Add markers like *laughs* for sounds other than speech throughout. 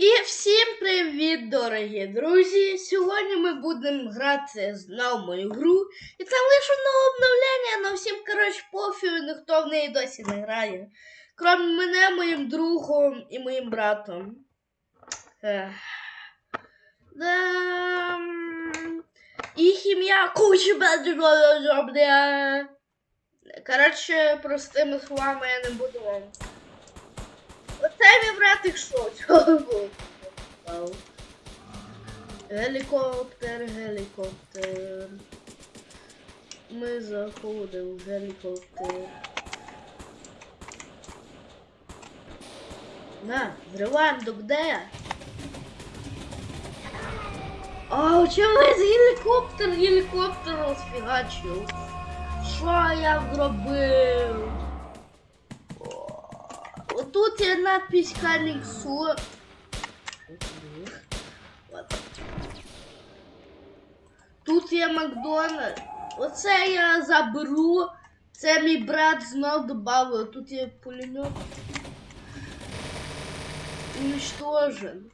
І всім привіт, дорогі друзі! Сьогодні ми будемо грати знову мою гру. І там лише нове обновлення, але всім, коротше, пофігу, ніхто в неї досі не грає. Крім мене, моїм другом і моїм братом. Ех. Да... Їх ім'я куча бля. Коротше, простими словами я не буду вам. Оце мій братик що? Чого? *laughs* Гелікоптер, гелікоптер. Ми заходимо в гелікоптер. На, взриваємо до де? А, чого з гелікоптер, гелікоптер розфігачив? Що я зробив? Тут є надпись Coming Soon. Тут є Макдональдс. Оце я заберу. Це мій брат знов додав. Тут є пулемет. Уничтожен.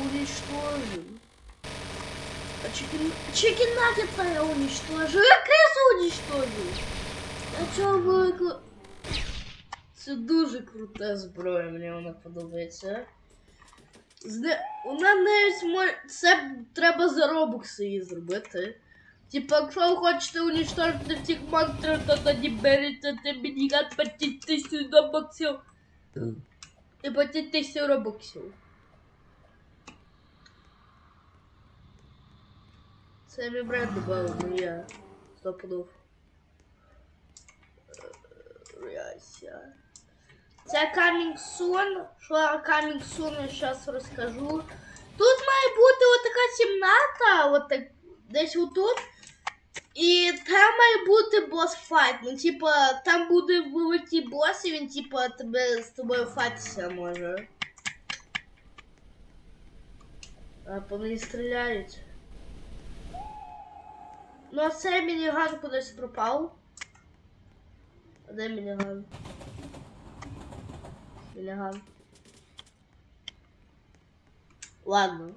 Уничтожен. А чекен... Чекен наггетса я уничтожил. Я крысу уничтожил. А чого велико... Це дуже крута зброя, мені вона подобається. Зне... Вона навіть може... Це треба за робокси зробити. Типа, якщо ви хочете уничтожити всіх монстрів, то тоді берете ти мініган по тисячу робоксів. І по тисячу робоксів. Це мій брат добавив, не я. Стопудов. Яся. Це Coming Soon. Що Coming Soon я зараз розкажу. Тут має бути отака кімната, от так, десь отут. І там має бути бос файт. Ну, типа, там буде великий бос, і він, типа, тебе з тобою файтися може. А по мені стріляють. Ну, а цей мініган кудись пропав. А де мініган? Мініган. Ладно.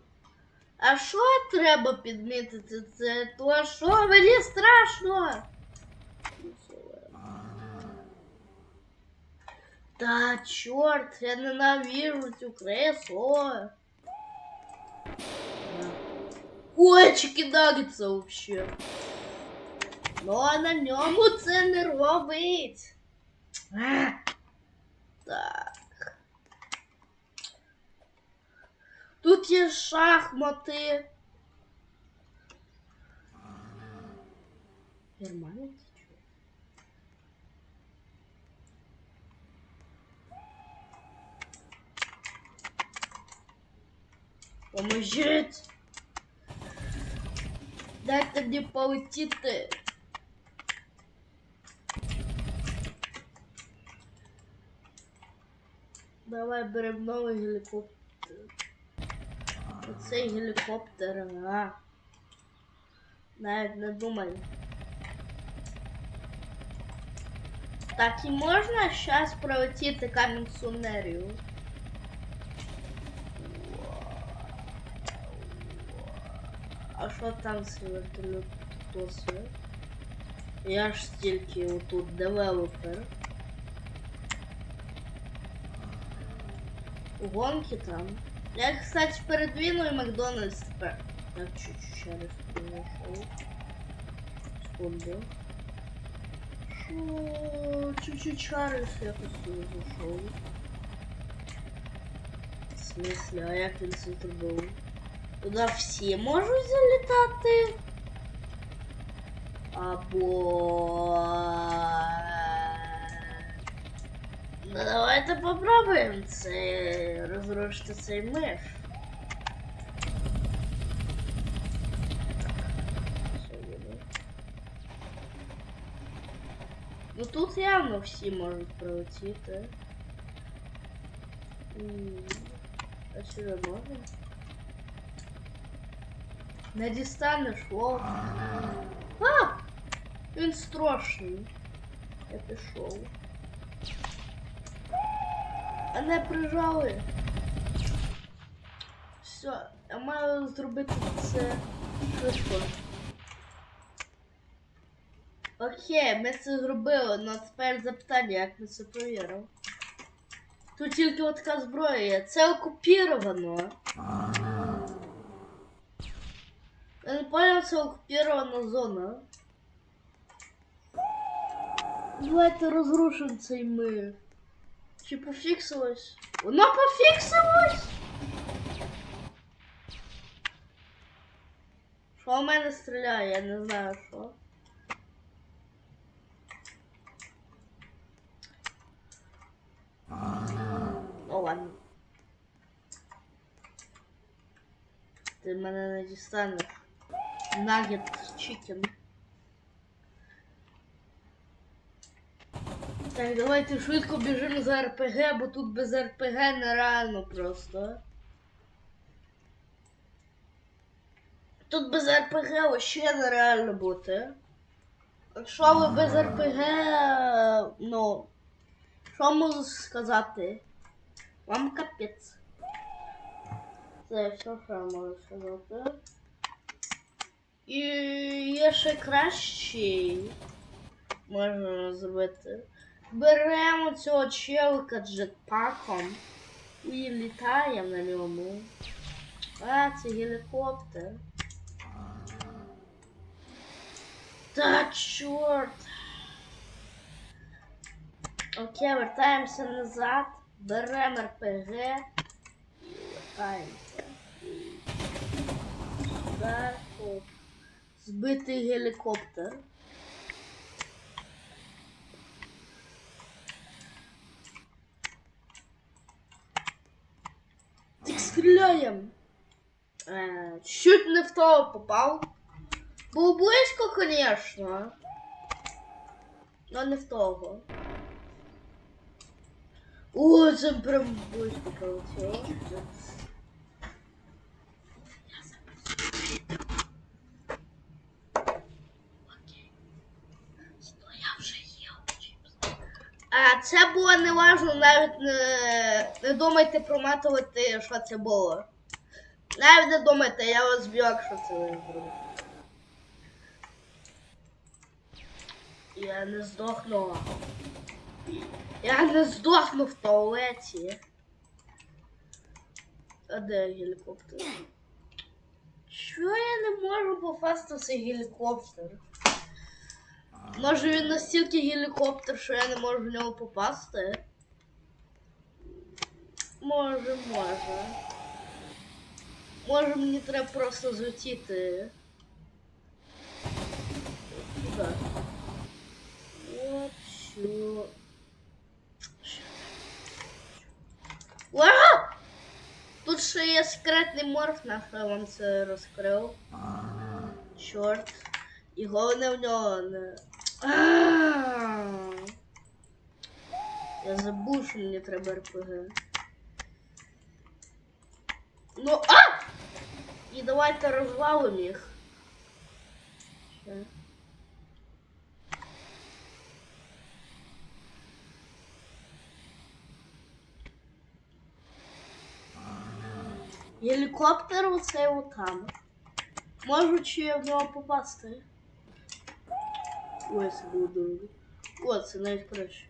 А що треба підмітити? Це то, що мені страшно. Та чорт, я ненавижу цю кресло. Ой, чекінагиться вообще. Ну, а на ньому це не робить. А, Так. Тут є шахмати. Нормально чого? Поможіть! Дайте мені полетіти. Давай беремо новий гелікоптер. Оцей гелікоптер, а. Навіть не думай. Так і можна зараз пролетіти камінь сунерію. А що там з вертольот Тосу? Я ж стільки отут девелопер. Гонки там. Я, кстати, передвину и Макдональдс тепер. Так, чуть-чуть ще раз перейшов. Секунду. Шо? Чуть-чуть Чарльз якось сюди зайшов. В смислі, а як він це зробив? Туди всі можуть залітати? Або... Ну давайте попробуємо це розрушити цей миш. Що буде? Ну тут явно всі можуть пролетіти. М, А сюди можна? Не дістанеш, лов. А! Він страшний. Я пішов. Мене прижали. Все, я маю зробити це швидко. Окей, ми це зробили, але тепер запитання, як ми це перевіримо. Тут тільки от зброя є. Це окупіровано. Я не понял, це окупірована зона. Давайте розрушимо цей мир. Чи пофіксилось? Воно пофіксилось! Що в мене стріляє, я не знаю що. Ну ладно. Ти мене не дістанеш. Нагет чикен. Так, давайте швидко біжимо за РПГ, бо тут без РПГ нереально просто. Тут без РПГ вообще нереально бути. Якщо ви без РПГ, ну, що можу сказати? Вам капець. Це все, що я можу сказати. І є ще кращий. Можна зробити. Беремо цього челика джетпаком і літаємо на ньому. А, це гелікоптер. Та чорт. Окей, вертаємося назад, беремо РПГ і оп. Збитий гелікоптер. Стріляємо. Е, чуть не в того попал. Був близько, конечно. Но не в того. О, це прям близько полетіло. А це було не важно, навіть не, не думайте проматувати, що це було. Навіть не думайте, я вас б'ю, якщо це ви зробите. Я не здохну. Я не здохну в туалеті. А де гелікоптер? Чого я не можу попасти в цей гелікоптер? Може він настільки гелікоптер, що я не можу в нього попасти? Може, може. Може мені треба просто злетіти. Туди. От що. Ура! Тут ще є секретний морф, на що я вам це розкрив. Чорт. І головне в нього не. Я забув, що мені треба РПГ. Ну, а! І давайте розвалимо їх. Гелікоптер оцей отам. Можу чи в нього попасти? Було дорого. О, це навіть краще.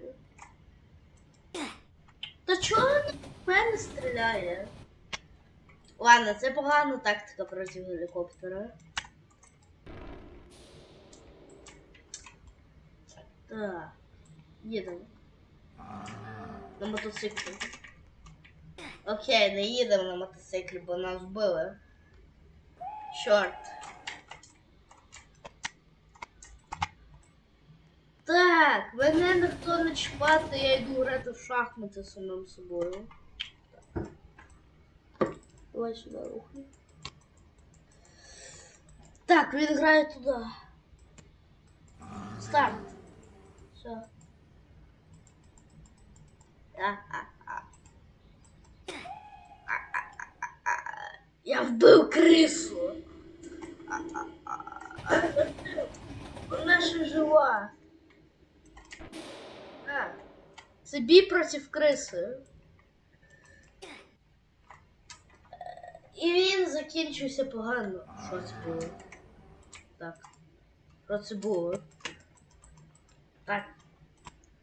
Та чого він в мене стріляє? Ладно, це погана тактика проти гелікоптера. Так, їдемо. На мотоциклі. Окей, не їдемо на мотоциклі, бо нас вбили. Чорт. Так, мене ніхто не чіпати, я йду грати в шахмати з самим собою. Так. Давай сюди рухай. Так, він грає туди. Старт. Все. А-а-а. Я вбив крису. Вона ще жива. Це бій проти криси. І він закінчився погано. Що це було? Так. Що це було? Так.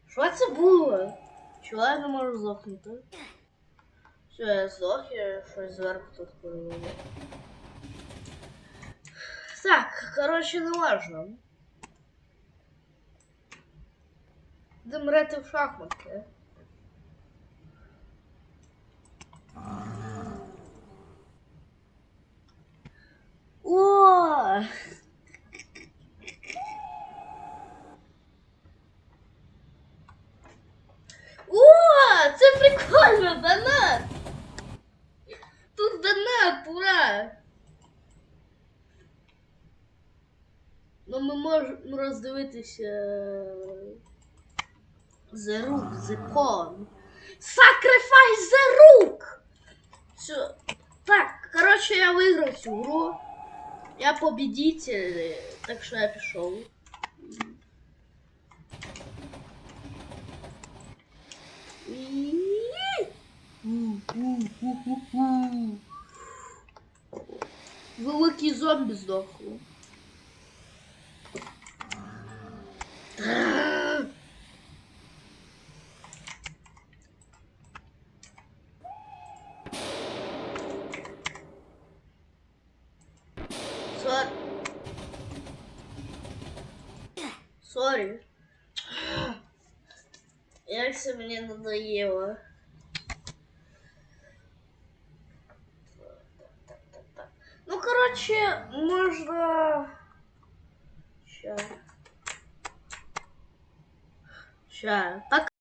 Що це було? Чого я не можу здохнути? Все, я здох, я щось зверху тут появило. Так, коротше, не важно. Грати в шахматки. О! О, це прикольно, донат! Тут донат, ура! Ну ми можемо роздивитися The Rook, The Pawn. Sacrifice the Rook! Все. Так, короче, я виграв цю гру. Я победитель, так що я пішов. Великий зомбі здохло. Сор... Сорі. Як це мені надоело. Ну, короче, можно... Ща. Ща. Так